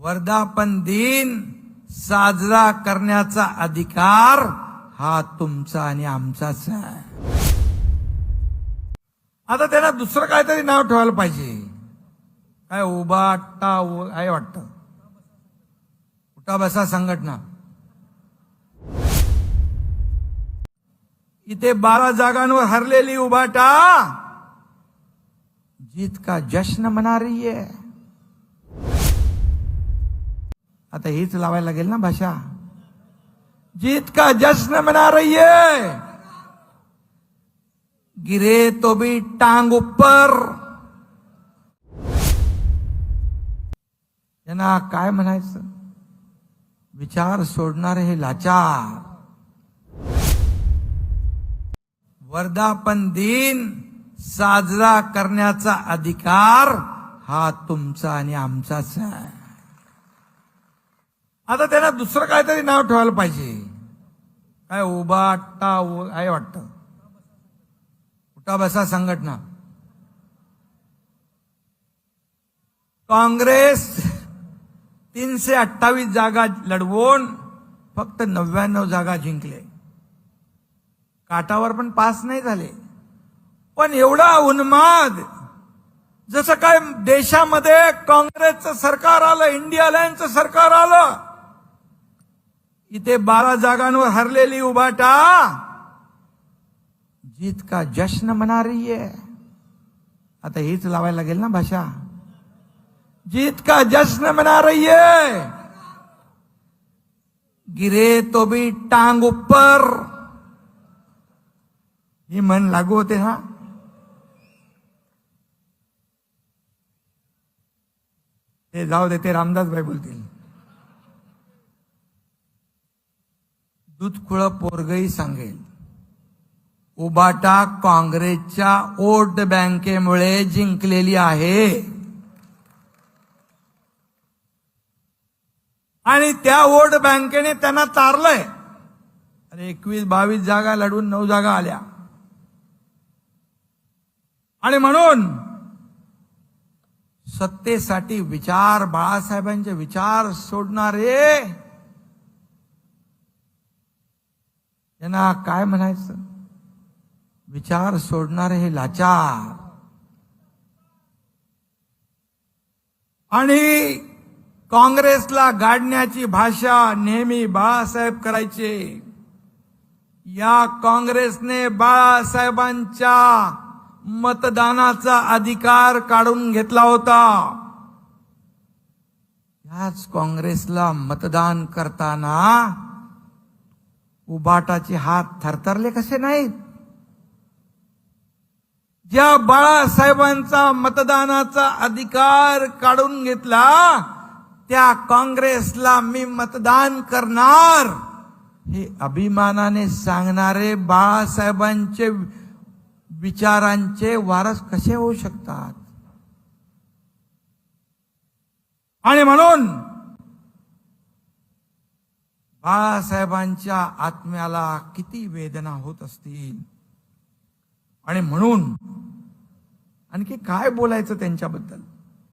वर्धापन दिन साजरा करण्याचा अधिकार हा तुमचा आणि आमचाच आहे. आता त्यांना दुसरं काहीतरी नाव ठेवायला पाहिजे. काय उभा टा वाटतं. उठा बसा संघटना. इथे बारा जागांवर हरलेली उभाटा. जीत का जश्न मना रही है? आता हीच लावायला लागेल ना भाषा. जीत का जश्न मना रही है गिरे तो भी टांग ऊपर यांना काय म्हणायचं? विचार सोडणारे हे लाचार. वर्धापन दिन साजरा करण्याचा अधिकार हा तुमचा आणि आमचाच आहे. आता त्यांना दुसरं काहीतरी नाव ठेवायला पाहिजे. काय उभा अट्टा काय आहे वाटतं. उठा बसा संघटना. काँग्रेस तीनशे अठ्ठावीस जागा लढवून फक्त नव्याण्णव जागा जिंकले. काटावर पण पास नाही झाले. पण एवढा उन्माद जसं काय देशामध्ये काँग्रेसचं सरकार आलं इंडिया अलायन्सचं सरकार आलं इथे बारा जागांवर हरलेली उभाटा जीत का जश्न मना रही है? आता हीच लावायला लागेल ना भाषा. जीत का जश्न मना रही है? गिरे तो भी टांग ऊपर. ही मन लागू होते हा. ते जाऊ दे ते रामदास भाई बोलतील. दूध पोरगही सांगेल. उबाटा काँग्रेसच्या वोट बँकेमुळे जिंकलेली आहे. आणि त्या वोट बँकेने त्यांना तारलंय. अरे एकवीस बावीस जागा लढून नऊ जागा आल्या. आणि म्हणून सत्तेसाठी विचार बाळासाहेबांचे विचार सोडणारे त्यांना काय म्हणायचं? विचार सोडणारे हे लाचार. आणि काँग्रेसला गाडण्याची भाषा नेहमी बाळासाहेब करायचे. या काँग्रेसने बाळासाहेबांच्या मतदानाचा अधिकार काढून घेतला होता. याच काँग्रेसला मतदान करताना उबाटाचे हात थरथरले कसे नाहीत? ज्या बाळासाहेबांचा मतदानाचा अधिकार काढून घेतला त्या काँग्रेसला मी मतदान करणार. हे अभिमानाने सांगणारे बाळासाहेबांचे विचारांचे वारस कसे होऊ शकतात? आणि म्हणून बाळासाहेबांच्या आत्म्याला किती वेदना होत असतील? आणि म्हणून आणखी काय बोलायचं त्यांच्याबद्दल?